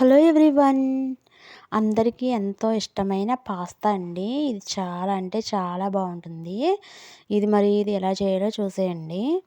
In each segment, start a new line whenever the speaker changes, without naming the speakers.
Hello everyone. అందరికీ ఎంతో ఇష్టమైన పాస్తా అండి. ఇది చాలా అంటే చాలా బాగుంటుంది. ఇది మరి ఇది ఎలా చేయాలో చూసేయండి.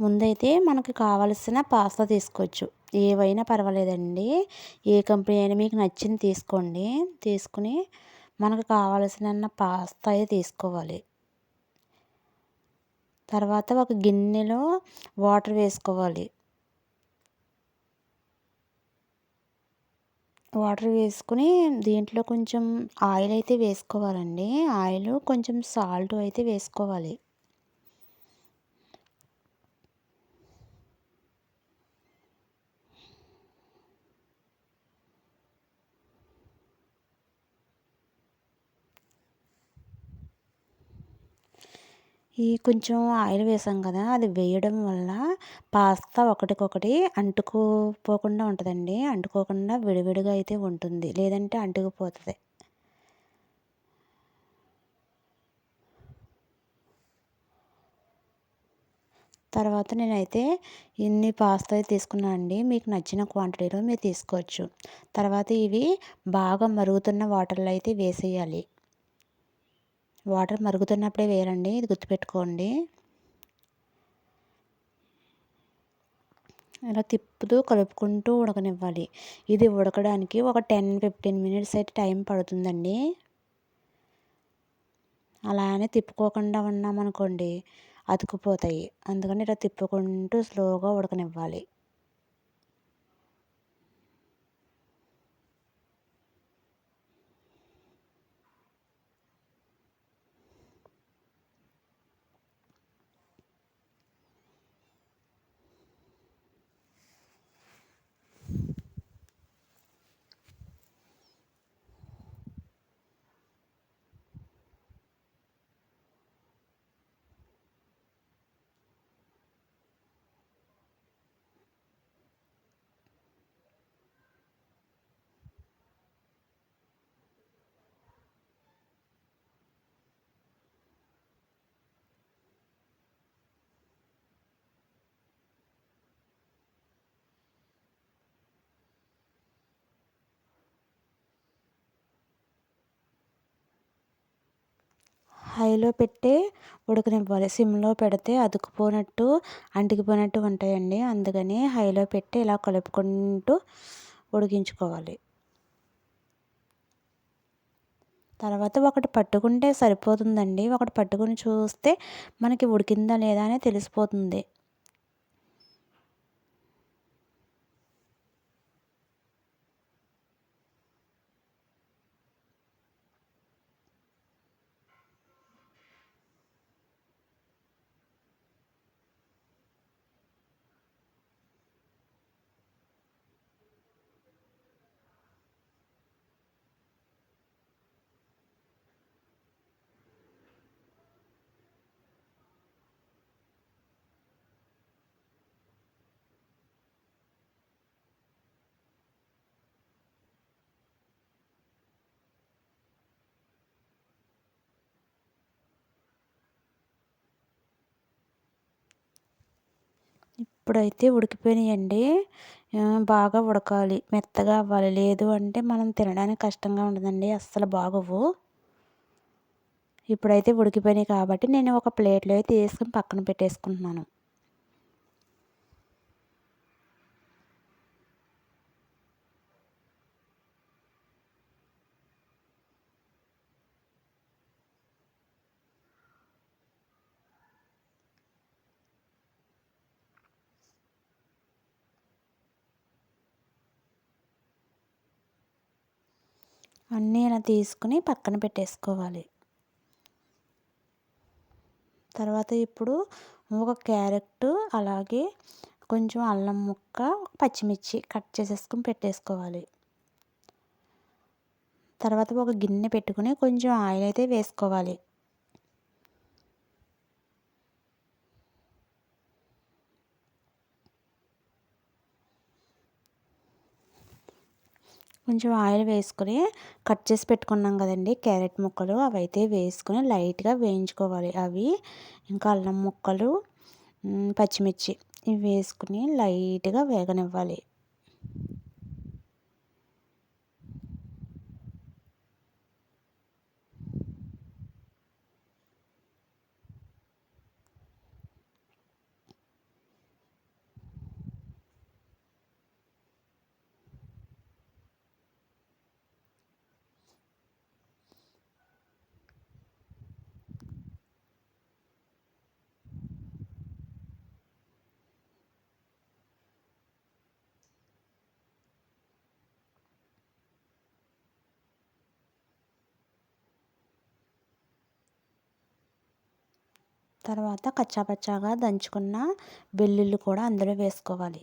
ముందైతే మనకు కావలసిన పాస్తా తీసుకోవచ్చు. ఏవైనా పర్వాలేదండి. ఏ కంపెనీ అయినా మీకు నచ్చింది తీసుకోండి. తీసుకుని మనకు కావలసిన పాస్తా తీసుకోవాలి. తర్వాత ఒక గిన్నెలో వాటర్ వేసుకోవాలి. వాటర్ వేసుకుని దీంట్లో కొంచెం ఆయిల్ అయితే వేసుకోవాలండి. ఆయిల్ కొంచెం సాల్ట్ అయితే వేసుకోవాలి. ఈ కొంచెం ఆయిల్ వేసాం కదా అది వేయడం వల్ల పాస్తా ఒకటికొకటి అంటుకుపోకుండా ఉంటుందండి. అంటుకోకుండా విడివిడిగా అయితే ఉంటుంది. లేదంటే అంటుకుపోతుంది. తర్వాత నేనైతే ఇన్ని పాస్తా తీసుకున్నాను అండి. మీకు నచ్చిన క్వాంటిటీలో మీరు తీసుకోవచ్చు. తర్వాత ఇవి బాగా మరుగుతున్న వాటర్లో అయితే వేసేయాలి. వాటర్ మరుగుతున్నప్పుడే వేయాలండి ఇది గుర్తుపెట్టుకోండి. ఇలా తిప్పుతూ కలుపుకుంటూ ఉడకనివ్వాలి. ఇది ఉడకడానికి ఒక టెన్ ఫిఫ్టీన్ మినిట్స్ అయితే టైం పడుతుందండి. అలానే తిప్పుకోకుండా ఉన్నామనుకోండి అతుకుపోతాయి. అందుకని ఇలా తిప్పుకుంటూ స్లోగా ఉడకనివ్వాలి. హైలో పెట్టి ఉడకనివ్వాలి. సిమ్లో పెడితే అతుకుపోనట్టు అంటికిపోయినట్టు ఉంటాయండి. అందుకని హైలో పెట్టి ఇలా కలుపుకుంటూ ఉడికించుకోవాలి. తర్వాత ఒకటి పట్టుకుంటే సరిపోతుందండి. ఒకటి పట్టుకుని చూస్తే మనకి ఉడికిందా లేదా అని తెలిసిపోతుంది. ఇప్పుడైతే ఉడికిపోయినాయండి బాగా ఉడకాలి. మెత్తగా అవ్వాలి. లేదు అంటే మనం తినడానికి కష్టంగా ఉండదండి. అస్సలు బాగోవు. ఇప్పుడైతే ఉడికిపోయినాయి కాబట్టి నేను ఒక ప్లేట్లో అయితే వేసుకుని పక్కన పెట్టేసుకుంటున్నాను. అన్నీ ఇలా తీసుకుని పక్కన పెట్టేసుకోవాలి. తర్వాత ఇప్పుడు ఒక క్యారెట్ అలాగే కొంచెం అల్లం ముక్క పచ్చిమిర్చి కట్ చేసేసుకుని పెట్టేసుకోవాలి. తర్వాత ఒక గిన్నె పెట్టుకుని కొంచెం ఆయిల్ అయితే వేసుకోవాలి. కొంచెం ఆయిల్ వేసుకొని కట్ చేసి పెట్టుకున్నాం కదండి. క్యారెట్ ముక్కలు అవి అయితే వేసుకొని లైట్గా వేయించుకోవాలి. అవి ఇంకా అల్లం ముక్కలు పచ్చిమిర్చి ఇవి వేసుకుని లైట్గా వేగనివ్వాలి. తర్వాత కచ్చాపచ్చాగా దంచుకున్న వెల్లుల్లి కూడా అందులో వేసుకోవాలి.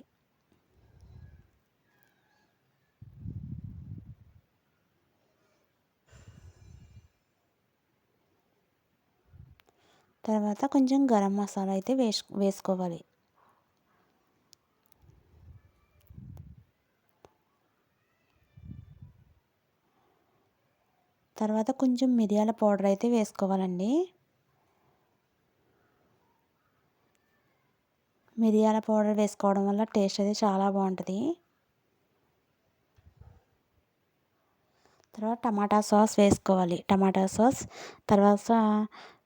తర్వాత కొంచెం గరం మసాలా అయితే వేసు వేసుకోవాలి. తర్వాత కొంచెం మిరియాల పౌడర్ అయితే వేసుకోవాలండి. మిరియాల పౌడర్ వేసుకోవడం వల్ల టేస్ట్ అది చాలా బాగుంటుంది. తర్వాత టమాటా సాస్ వేసుకోవాలి. టమాటా సాస్ తర్వాత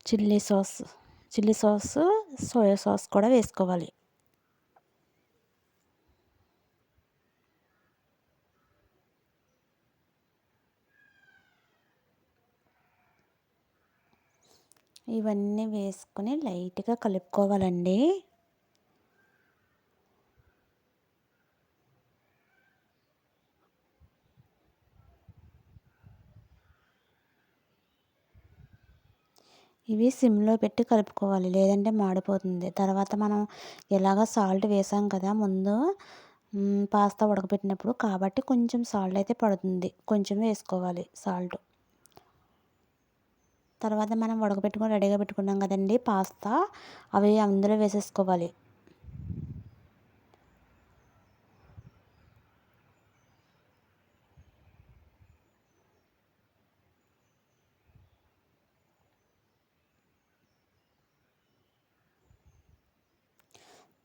chilli sauce chilli sauce soya sauce కూడా వేసుకోవాలి. ఇవన్నీ వేసుకొని లైట్గా కలుపుకోవాలండి. ఇవి సిమ్లో పెట్టి కలుపుకోవాలి. లేదంటే మాడిపోతుంది. తర్వాత మనం ఎలాగ సాల్ట్ వేసాం కదా ముందు పాస్తా ఉడకబెట్టినప్పుడు కాబట్టి కొంచెం సాల్ట్ అయితే పడుతుంది. కొంచెం వేసుకోవాలి సాల్ట్. తర్వాత మనం ఉడకబెట్టుకొని రెడీగా పెట్టుకున్నాం కదండి పాస్తా అవి అందులో వేసేసుకోవాలి.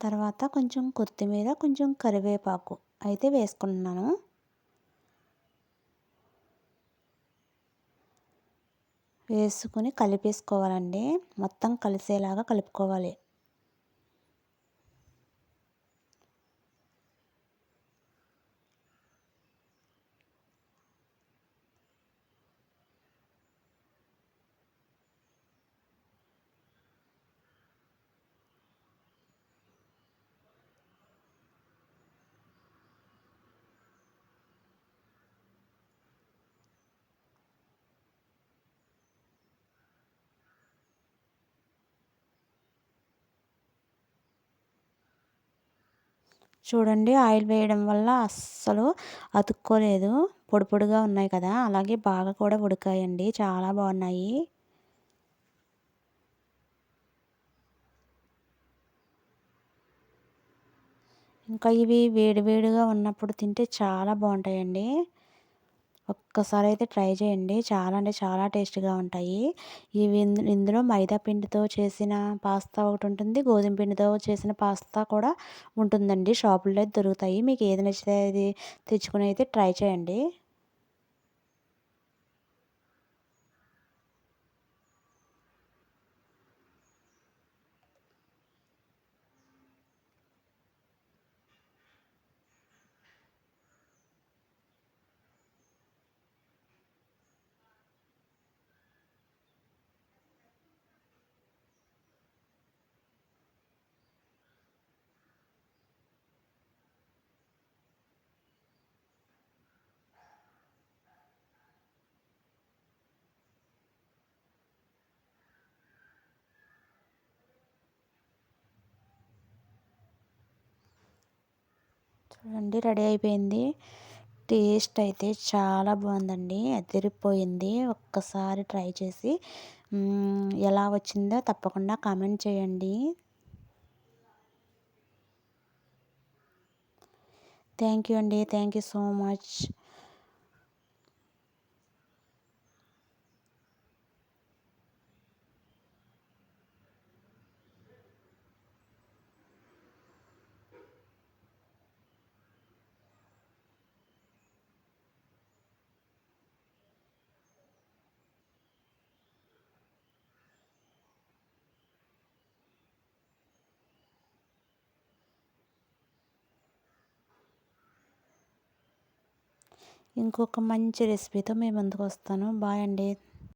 తర్వాత కొంచెం కొత్తిమీర కొంచెం కరివేపాకు అయితే వేసుకుంటున్నాను వేసుకుని కలిపేసుకోవాలండి. మొత్తం కలిసేలాగా కలుపుకోవాలి. చూడండి ఆయిల్ వేయడం వల్ల అస్సలు అతుక్కోలేదు. పొడి పొడిగా ఉన్నాయి కదా అలాగే బాగా కూడా ఉడికాయండి. చాలా బాగున్నాయి. ఇంకా ఇవి వేడివేడిగా ఉన్నప్పుడు తింటే చాలా బాగుంటాయండి. ఒక్కసారి అయితే ట్రై చేయండి. చాలా అంటే చాలా టేస్ట్గా ఉంటాయి. ఇవి ఇందులో మైదా పిండితో చేసిన పాస్తా ఒకటి ఉంటుంది. గోధుమ పిండితో చేసిన పాస్తా కూడా ఉంటుందండి. షాపుల్లో అయితే దొరుకుతాయి. మీకు ఏది నచ్చితే అది తెచ్చుకుని అయితే ట్రై చేయండి. చూడండి రెడీ అయిపోయింది. టేస్ట్ అయితే చాలా బాగుందండి. అదిరిపోయింది ఒక్కసారి ట్రై చేసి ఎలా వచ్చిందో తప్పకుండా కామెంట్ చేయండి. థ్యాంక్ యూ అండి. Thank you so much. ఇంకొక మంచి రెసిపీతో మీ ముందుకు వస్తాను బాయ్ అండి.